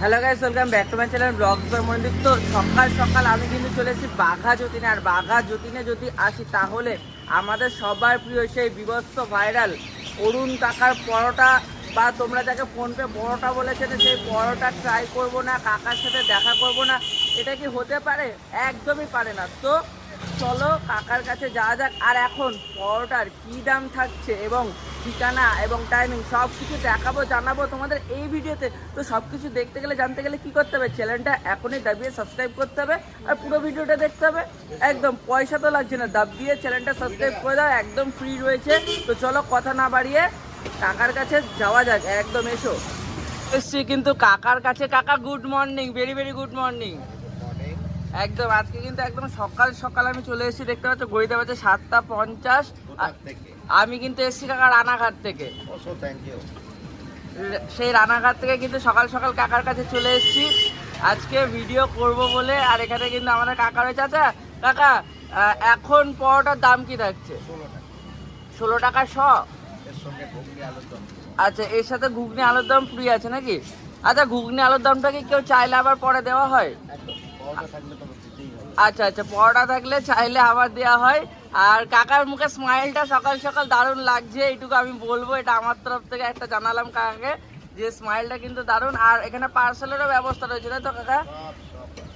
Hello guys welcome back to my channel vlog মন্দির তো সকাল সকাল আমি কিন্তু চলে এসেছি বাঘা যতীনে আর বাঘা যতীনে যদি আসি তাহলে আমাদের সবার প্রিয় সেই বিভৎস ভাইরাল অরুণ কাকার পরোটা, বা তোমরা যাকে ফোনপে পরোটা বলেছেন সেই পরোটা ট্রাই করব না, কাকার সাথে দেখা করব না, এটা কি হতে পারে? একদমই পারে না। তো চলো কাকার কাছে যাওয়া যাক। আর এখন পরোটার কী দাম থাকছে এবং ঠিকানা এবং টাইমিং সব কিছু দেখাবো, জানাব তোমাদের এই ভিডিওতে। তো সব কিছু দেখতে গেলে, জানতে গেলে কি করতে হবে? চ্যানেলটা এখনই দাবিয়ে সাবস্ক্রাইব করতে হবে আর পুরো ভিডিওটা দেখতে হবে। একদম পয়সা তো লাগছে না দাবিয়ে চ্যানেলটা সাবস্ক্রাইব করে দাও, একদম ফ্রি রয়েছে। তো চলো কথা না বাড়িয়ে কাকার কাছে যাওয়া যাক, একদম এসো। এসছি কিন্তু কাকার কাছে। কাকা good morning very very good morning একদম আজকে কিন্তু একদম সকাল সকাল আমি চলে এসেছি দেখতে পাচ্ছ গড়িতে বাজে সাতটা পঞ্চাশ। আমি কিন্তু এসেছি কাকা রানাঘাট থেকে। সেই রানাঘাট থেকে কিন্তু সকাল সকাল কাকার কাছে চলে এসেছি। আজকে ভিডিও করব বলে আর এখানে কিন্তু আমাদের কাকা রয়েছে। আচ্ছা কাকা এখন পরোটার দাম কি থাকছে? ষোলো টাকা। ষোলো টাকা শ আচ্ছা এর সাথে ঘুগনি আলুর দম ফ্রি আছে নাকি? আচ্ছা ঘুগনি আলুর দমটা কি কেউ চাইলে আবার পরে দেওয়া হয়? আচ্ছা আচ্ছা পরোটা থাকলে চাইলে আবার দেওয়া হয়। আর কাকার মুখে স্মাইলটা সকাল সকাল দারুণ লাগছে এইটুকু আমি বলব এটা আমার তরফ থেকে একটা জানালাম কাকাকে যে স্মাইলটা কিন্তু দারুণ। আর এখানে পার্সেলেরও ব্যবস্থা রয়েছে তাই তো কাকা?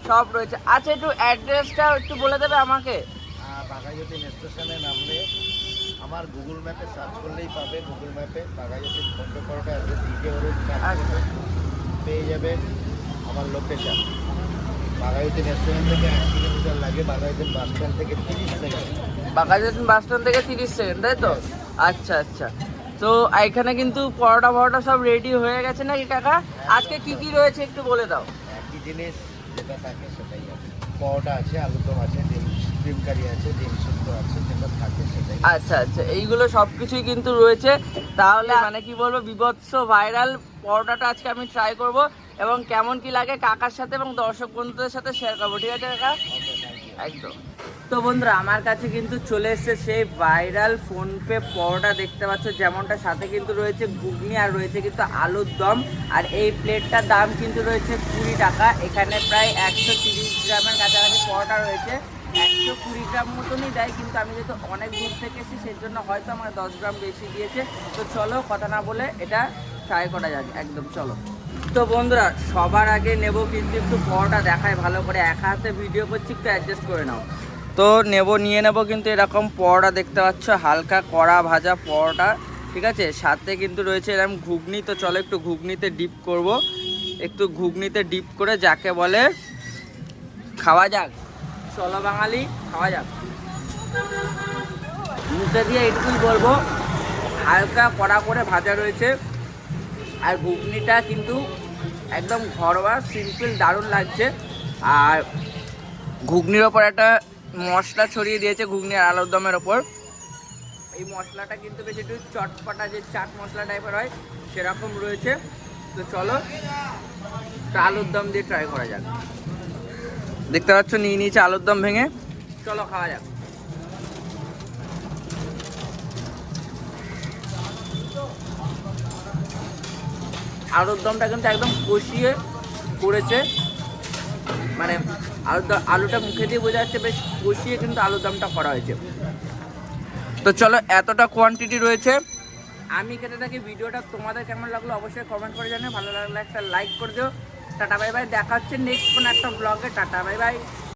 সব রয়েছে। আচ্ছা একটু অ্যাড্রেসটা একটু বলে দেবে আমাকে? আর স্টেশনে নামলে আমার গুগল ম্যাপে সার্চ করলেই পাবে গুগল ম্যাপে পরোটা আচ্ছা। পেয়ে যাবেন আমার লোকেশন বাঘাযতীন স্টেশন থেকে এক কিলোমিটার লাগে বাঘাযতীন বাস স্ট্যান্ড থেকে তিরিশ সেকেন্ড বাঘাযতীন বাস স্ট্যান্ড থেকে তিরিশ সেকেন্ড তাই তো? আচ্ছা আচ্ছা। তো এখানে কিন্তু পরোটা পরোটা সব রেডি হয়ে গেছে নাকি কাকা? আজকে কি কি রয়েছে একটু বলে দাও। জিনিস যেটা থাকে সেটাই আছে। পরোটা আছে আলুর দম আছে ডিম ডিম কারি আছে ডিম সুদ্ধ আছে যেটা থাকে সেটাই। আচ্ছা আচ্ছা। এইগুলো সব কিছুই কিন্তু রয়েছে। তাহলে মানে কি বলব বিভৎস ভাইরাল পরোটাটা আজকে আমি ট্রাই করব। এবং কেমন কি লাগে কাকার সাথে এবং দর্শক বন্ধুদের সাথে শেয়ার করব, ঠিক আছে কাকা? একদম। তো বন্ধুরা, আমার কাছে কিন্তু চলে এসেছে সেই ভাইরাল ফোনপে পরোটা, দেখতে পাচ্ছ যেমনটা, সাথে কিন্তু রয়েছে ঘুগনি আর রয়েছে কিন্তু আলুর দম। আর এই প্লেটটার দাম কিন্তু রয়েছে কুড়ি টাকা। এখানে প্রায় একশো তিরিশ গ্রামের কাছাকাছি পরোটা রয়েছে। একশো কুড়ি গ্রাম মতনই দেয়, কিন্তু আমি যেহেতু অনেক দূর থেকে এসেছি, সেই জন্য হয়তো আমার দশ গ্রাম বেশি দিয়েছে। তো চলো, কথা না বলে এটা ট্রাই করা যাক। একদম, চলো। তো বন্ধুরা, সবার আগে নেব কিন্তু একটু পরোটা দেখায় ভালো করে। একা হাতে ভিডিও করছি, একটু অ্যাডজাস্ট করে নাও। তো নেব, নিয়ে নেব কিন্তু এরকম পরোটা দেখতে পাচ্ছ, হালকা কড়া ভাজা পরোটা, ঠিক আছে? সাথে কিন্তু রয়েছে এরকম ঘুগনি, তো চলো একটু ঘুগনিতে ডিপ করব। একটু ঘুগনিতে ডিপ করে যাকে বলে, খাওয়া যাক। চলো বাঙালি, খাওয়া যাক। মুখে দিয়ে এটুকুই বলব। হালকা কড়া করে ভাজা রয়েছে। আর ঘুগনিটা কিন্তু একদম ঘরোয়া সিম্পল দারুণ লাগছে। আর ঘুগনির ওপর একটা মশলা ছড়িয়ে দিয়েছে ঘুগনি আর আলুর দমের ওপর। এই মশলাটা কিন্তু বেশ একটু চটপটা যে চাট মশলা টাইপের হয়, সেরকম রয়েছে। তো চলো আলুর দম দিয়ে ট্রাই করা যাক। দেখতে পাচ্ছ, নিয়ে নিয়েছে আলুর দম ভেঙে। চলো, খাওয়া যাক। আলুর দমটা কিন্তু একদম কষিয়ে করেছে। মানে আলুর আলুটা মুখে দিয়ে বোঝা যাচ্ছে বেশ কষিয়ে কিন্তু আলুর দমটা করা হয়েছে। তো চলো, এতটা কোয়ান্টিটি রয়েছে। আমি খেতে থাকি ভিডিওটা। তোমাদের কেমন লাগল অবশ্যই কমেন্ট করে জানিও। ভালো লাগলে একটা লাইক করে দিও। টাটা বাই বাই দেখা হচ্ছে নেক্সট কোনো একটা ব্লগে টাটা বাই বাই